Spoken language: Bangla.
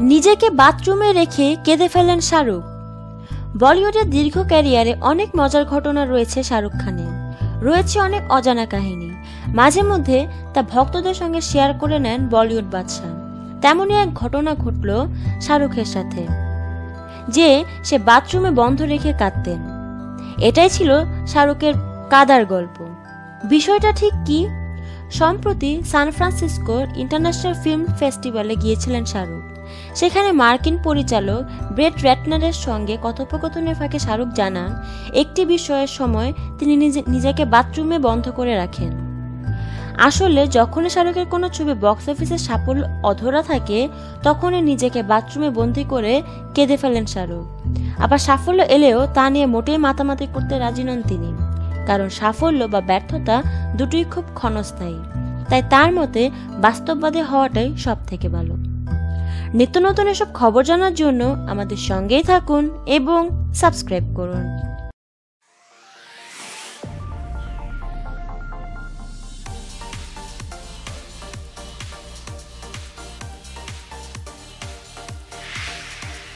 নিজেকে বাথরুমে রেখে কেঁদে ফেলেন শাহরুখ। বলিউডের দীর্ঘ ক্যারিয়ারে অনেক মজার ঘটনা রয়েছে শাহরুখ খানের। রয়েছে অনেক অজানা কাহিনী। মাঝে মধ্যে তা ভক্তদের সঙ্গে শেয়ার করে নেন বলিউড বাদশাহ। তেমনই এক ঘটনা ঘটল শাহরুখের সাথে, যে সে বাথরুমে বন্ধ রেখে কাঁদতেন। এটাই ছিল শাহরুখের কাদার গল্প। বিষয়টা ঠিক কি? সম্প্রতি সান ফ্রান্সিসকোর ইন্টারন্যাশনাল ফিল্ম ফেস্টিভ্যালে গিয়েছিলেন শাহরুখ। সেখানে মার্কিন পরিচালক ব্রেট র্যাটনারের সঙ্গে কথোপকথনের ফাঁকে শাহরুখ জানান, একটি বিষয়ের সময় তিনি নিজেকে বাথরুমে বন্ধ করে রাখেন। আসলে যখনই শাহরুখের কোনো ছবি বক্স অফিসে সাফল্য অধরা থাকে, তখনই নিজেকে বাথরুমে বন্দি করে কেঁদে ফেলেন শাহরুখ। আবার সাফল্য এলেও তা নিয়ে মোটেই মাতামাতি করতে রাজি নন তিনি, কারণ সাফল্য বা ব্যর্থতা দুটোই খুব ক্ষণস্থায়ী। তাই তার মতে বাস্তববাদী হওয়াটাই সব থেকে ভালো। নিত্য নতুন এসব খবর জানার জন্য আমাদের সঙ্গেই থাকুন এবং সাবস্ক্রাইব করুন।